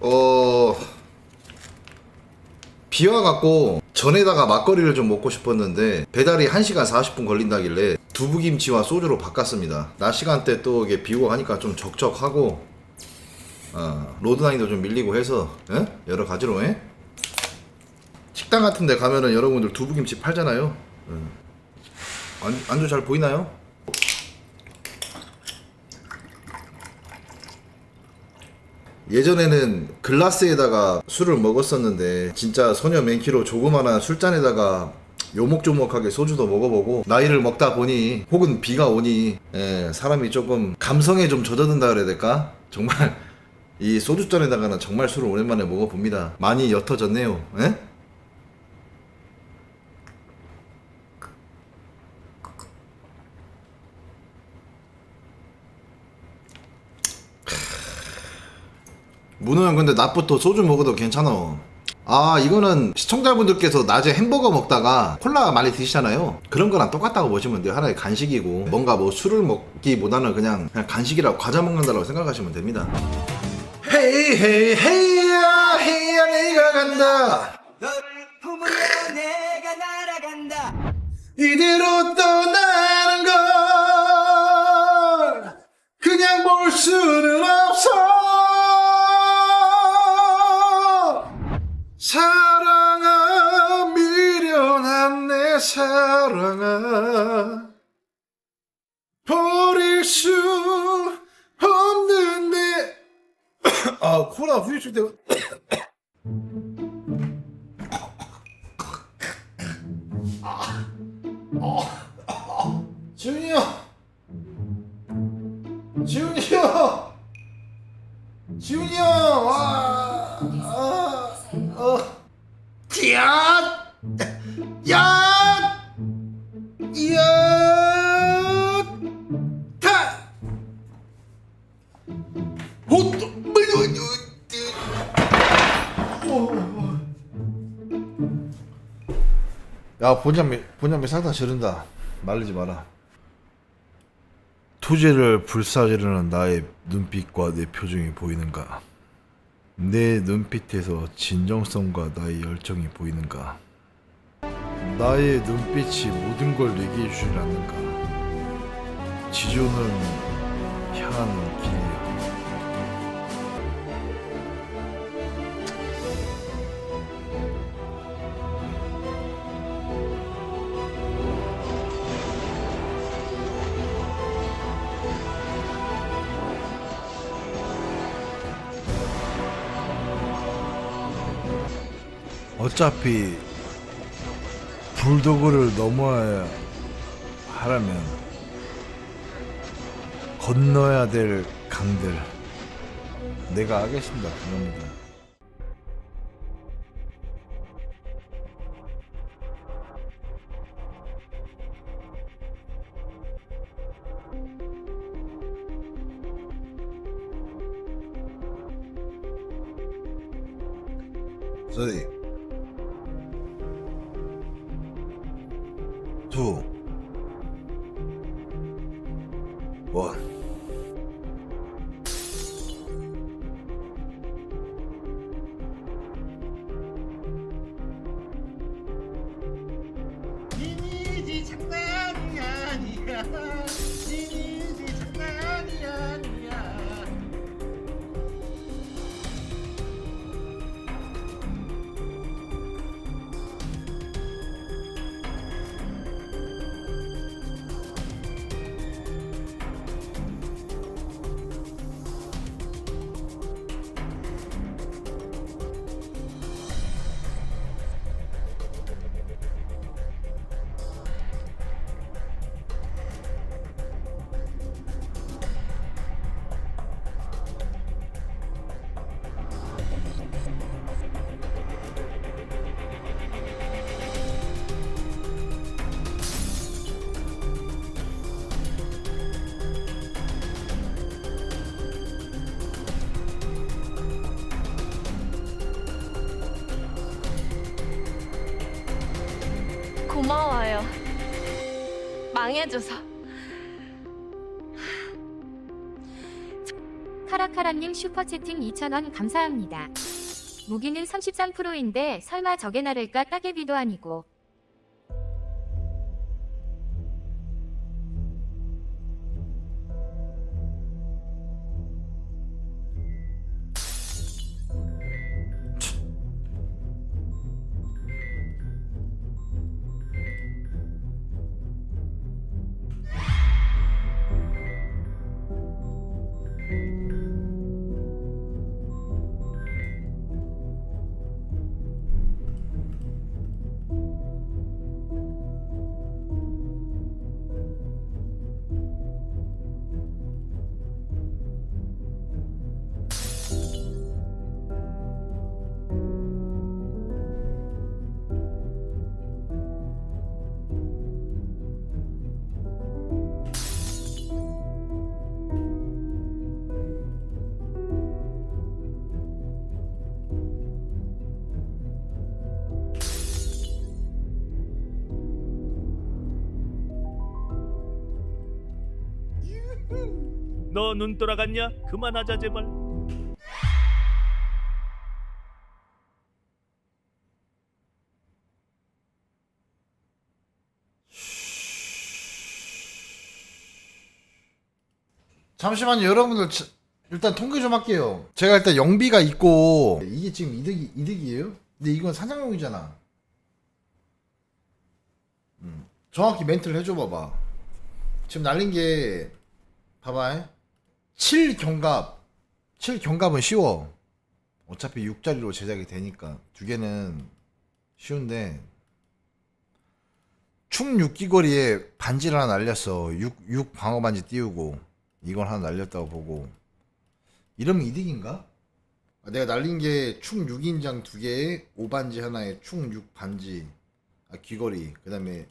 어 비와 갖고 전에다가 막걸리를 좀 먹고 싶었는데 배달이 1시간 40분 걸린다길래 두부김치와 소주로 바꿨습니다. 낮 시간대 또 이게 비오고 하니까 좀 적적하고 어, 로드나이도 좀 밀리고 해서 예? 여러 가지로 예? 식당 같은 데 가면은 여러분들 두부김치 팔잖아요. 예. 안, 안주 잘 보이나요? 예전에는 글라스에다가 술을 먹었었는데 진짜 소녀 맨키로 조그마한 술잔에다가 요목조목하게 소주도 먹어보고 나이를 먹다 보니 혹은 비가 오니 예, 사람이 조금 감성에 좀 젖어든다 그래야 될까? 정말 이 소주잔에다가는 정말 술을 오랜만에 먹어봅니다. 많이 옅어졌네요. 예? 문호 형 근데 낮부터 소주 먹어도 괜찮아. 아 이거는 시청자분들께서 낮에 햄버거 먹다가 콜라 많이 드시잖아요. 그런 거랑 똑같다고 보시면 돼요. 하나의 간식이고 뭔가 뭐 술을 먹기보다는 그냥, 그냥 간식이라고 과자 먹는다고 생각하시면 됩니다. 헤이 헤이 헤이야 헤이야 내가 간다 너를 품으려 내가 날아간다 이대로 떠나는 걸 그냥 볼 수는 없어 사랑아 미련한 내 사랑아 버릴 수 없는데 아 코로나 후유증 때문에 지훈이 형! 지훈이 형! 지훈이 형! 와! 아! 어! 야! 야! 야! 타! 호또 야 본장미 본장미 살다 저른다 말리지 마라 투지를 불사지르는 나의 눈빛과 내 표정이 보이는가 내 눈빛에서 진정성과 나의 열정이 보이는가? 나의 눈빛이 모든 걸 얘기해 주지 않는가? 지존을 향하는 길이야 어차피 불도그를 넘어야 하려면 건너야 될 강들. 내가 하겠습니다 그겁니다 处，我 고마워요. 망해줘서. 카라카라님 슈퍼채팅 2,000원 감사합니다. 무기는 33%인데 설마 저게 나를까 따개비도 아니고. 너 눈 돌아갔냐? 그만하자 제발. 잠시만요 여러분들 자- 일단 통계 좀 할게요 제가 일단 영비가 있고 이게 지금 이득이, 이득이에요? 근데 이건 사냥용이잖아 음, 정확히 멘트를 해줘 봐봐 지금 날린 게 봐봐 7 경갑. 7 경갑은 쉬워. 어차피 6자리로 제작이 되니까. 두 개는 쉬운데. 충 6기거리에 반지를 하나 날렸어. 6, 6 방어 반지 띄우고 이걸 하나 날렸다고 보고. 이러면 이득인가? 아, 내가 날린 게 충 6인장 두 개에 5반지 하나에 충 6반지. 아, 귀걸이. 그 다음에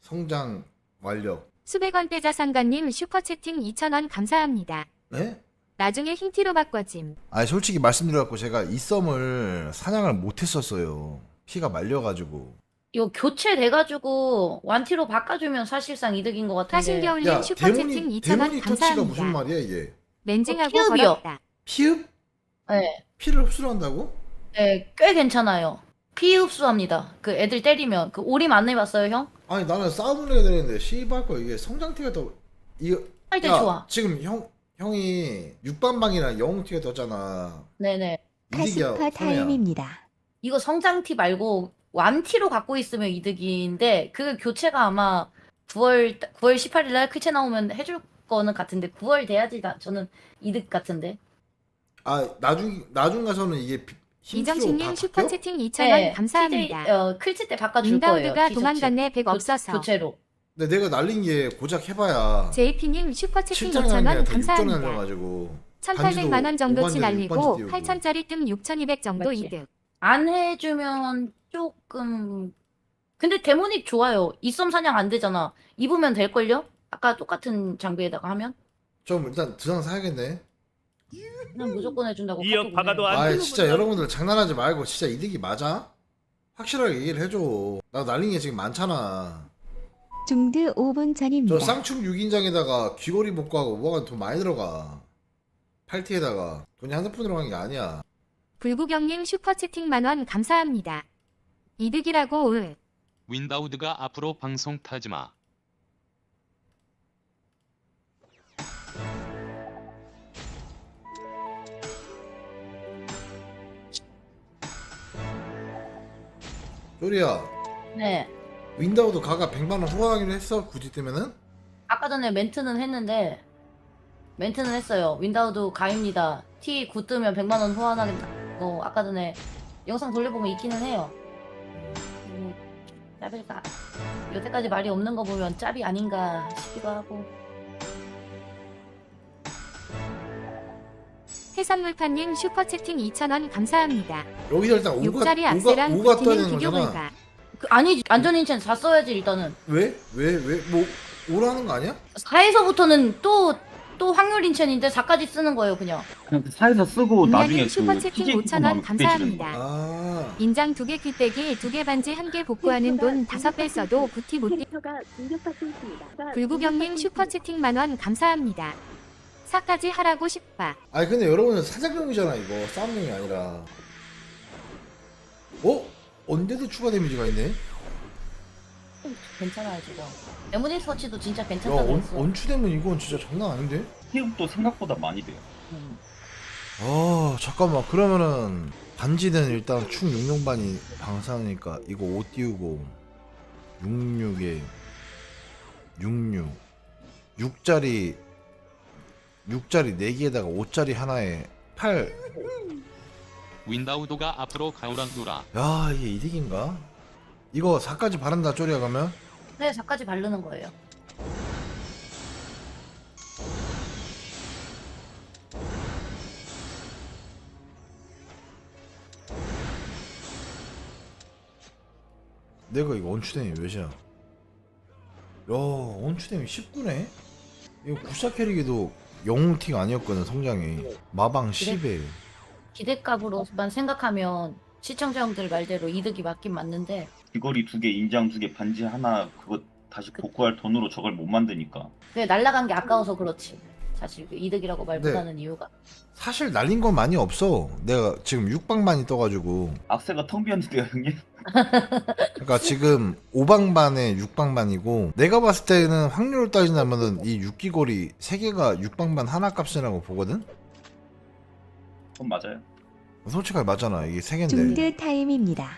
성장 완력 수백원 빼자 상가님 슈퍼채팅 2,000원 감사합니다. 네? 나중에 흰티로 바꿔짐. 아 솔직히 말씀드려갖고 제가 이 썸을 사냥을 못했었어요 피가 말려가지고 이거 교체돼가지고 완티로 바꿔주면 사실상 이득인 것 같은데. 하신겨울님 야 슈퍼채팅 데모니 2,000원 데모니 터치가 감사합니다. 무슨 말이야 이게 렌징하고 어, 피읍이요. 걸었다. 피흡? 네, 피를 흡수를 한다고? 네, 꽤 괜찮아요. 피 흡수합니다. 그 애들 때리면 그 오림 안 해봤어요, 형? 아니 나는 싸움을 해야 되는데 씨발 거 이게 성장티가 더 이거 할 때 야, 좋아. 지금 형 형이 6반방이랑 영웅티가 떴잖아 네네. 이득이야 손해야 타임입니다. 이거 성장티 말고 완티로 갖고 있으면 이득인데 그 교체가 아마 9월 9월 18일 날 크체 나오면 해줄 거는 같은데 9월 돼야지 나, 저는 이득 같은데. 아 나중 나중 가서는 이게 비- 이정식님? 슈퍼채팅 2,000원 네, 감사합니다. TJ, 어, 클치 때 바꿔줄 거예요. 티셔츠. 도망갔네 백 교- 없어서. 교체로. 근데 내가 날린 게 고작 해봐야 JP님 슈퍼채팅 7장이 아니라 2,000원 다 6장 감사합니다. 날려가지고 1,800만 원 정도치 5반지도 날리고 6반지 띄우고. 8,000짜리 뜸 6,200 정도 맞지? 이득. 안 해주면 조금 근데 데모닉 좋아요. 이썸 사냥 안 되잖아. 입으면 될걸요? 아까 똑같은 장비에다가 하면 좀 일단 두장 사야겠네 그냥 무조건 해준다고. 이억 카톡 박아도 보내요. 안아 되는 진짜. 여러분들 장난하지 말고 진짜 이득이 맞아? 확실하게 얘기를 해줘 나 날린 게 지금 많잖아 중드 5분 저 전입니다. 쌍충 6인장에다가 귀걸이 복구하고 뭐가 돈 많이 들어가 팔티에다가 돈이 한두 푼 들어간 게 아니야 불구경님 슈퍼채팅 만원 감사합니다. 이득이라고 을. 윈다우드가 앞으로 방송 타지 마. 쪼리야 네. 윈다우도 가가 100만원 후원하기로 했어 굳이 뜨면은? 아까 전에 멘트는 했는데 멘트는 했어요. 윈다우드 가입니다. T 9 뜨면 100만 원 후원하겠다고 아까 전에 영상 돌려보면 있기는 해요. 음, 짭일까? 여태까지 말이 없는 거 보면 짭이 아닌가 싶기도 하고. 해산물파님 슈퍼채팅 2,000원 감사합니다. 여기서 일단 5가, 6자리 악세랑 5가, 5가 떠야 부티는 되는 비교 거잖아 불가. 그, 아니 안전인첸 다 써야지 일단은. 왜? 왜? 왜? 뭐 오라는 거 아니야? 4에서부터는 또, 또 확률 인첸인데 4까지 쓰는 거예요, 그냥. 그냥 그 사에서 쓰고 나중에 음량님 그 슈퍼채팅 TJ 5,000원 쿠폰만 감사합니다. 아 인장 두 개 귀빼기 두 개 반지 한 개 복구하는 돈 다섯 배 써도 부티 못 뛰. 불구경님 슈퍼채팅 만원 감사합니다. 사까지 하라고 싶다. 아니 근데 여러분은 사작용이잖아 이거 싸움용이 아니라 어? 언제도 추가 데미지가 있네? 괜찮아요 지금. 에모니 서치도 진짜 야 괜찮다고 원, 했어. 원추되면 이건 진짜 장난 아닌데? 피흡도 생각보다 많이 돼요. 음. 아 잠깐만 그러면은 반지는 일단 충 6용반이 방사니까 이거 5 띄우고 66에 66 6짜리 6짜리 4개에다가 5짜리 하나에 8 윈다우드가 앞으로 가오란노라. 야 이게 이득인가? 이거 4까지 바른다 쪼리야 가면? 네, 4까지 바르는 거예요. 내가 이거 원추댐이 몇이야? 야 원추댐이 19네? 이거 구사 캐릭에도 영웅팅 아니었거든 성장이. 마방 10에. 기대값으로만 생각하면 시청자분들 말대로 이득이 맞긴 맞는데. 귀걸이 두 개, 인장 두 개, 반지 하나 그거 다시 복구할 돈으로 저걸 못 만드니까. 그게 날라간 게 아까워서 그렇지. 사실 그 이득이라고 말 못하는 이유가. 사실 날린 건 많이 없어. 내가 지금 6방반이 떠가지고. 악세가 텅 비었는데요, 형님? 그러니까 지금 5방반에 6방반이고 내가 봤을 때는 확률을 따진다면은 이 6기골이 3개가 6방반 하나 값이라고 보거든? 그건 맞아요. 솔직하게 맞잖아 이게 3개인데 중드 타임입니다.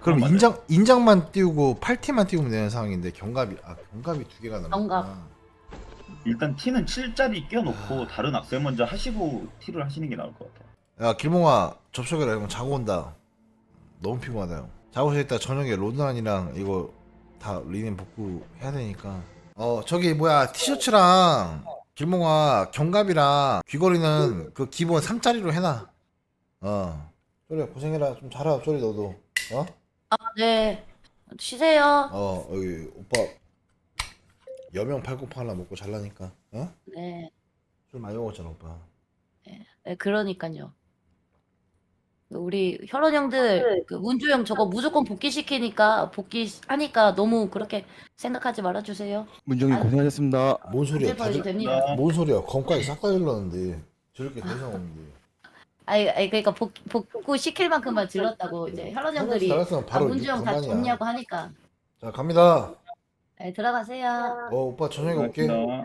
그럼 맞아요. 인장, 인장만 띄우고 8T만 띄우면 되는 상황인데 경갑이 아 경갑이 두 개가 남았구나 경갑. 일단 T는 7짜리 끼워놓고 다른 악세 먼저 하시고 T를 하시는 게 나을 것 같아요. 야 길몽아 접속해라 이거 자고 온다 너무 피곤하다 형 자고 있다 저녁에 로드란이랑 이거 다 리넨 복구 해야 되니까 어 저기 뭐야 티셔츠랑 길몽아 경갑이랑 귀걸이는 그 기본 3짜리로 해놔 어 쪼리야 고생해라 좀 자라 쪼리 너도 어? 아, 네. 쉬세요. 어 여기 오빠 여명 팔굽혀 하나 먹고 잘라니까 어? 네. 술 많이 먹었잖아 오빠 네, 그러니까요. 우리 혈원 형들 그 문주 형 저거 무조건 복귀시키니까 복귀하니까 너무 그렇게 생각하지 말아주세요. 문정님 아. 고생하셨습니다. 뭔 소리야 언제 벌이 다 됩니다. 나뭔 소리야 검까지 싹 다 질렀는데 저렇게 대상 없는데 아니, 아니 그러니까 복, 복구 시킬 만큼만 질렀다고 이제 혈원 형들이 잘했으면 아, 바로 문주 형 다 그만이야. 좋냐고 하니까 자 갑니다 네, 들어가세요. 어 오빠 저녁에 올게 고맙습니다.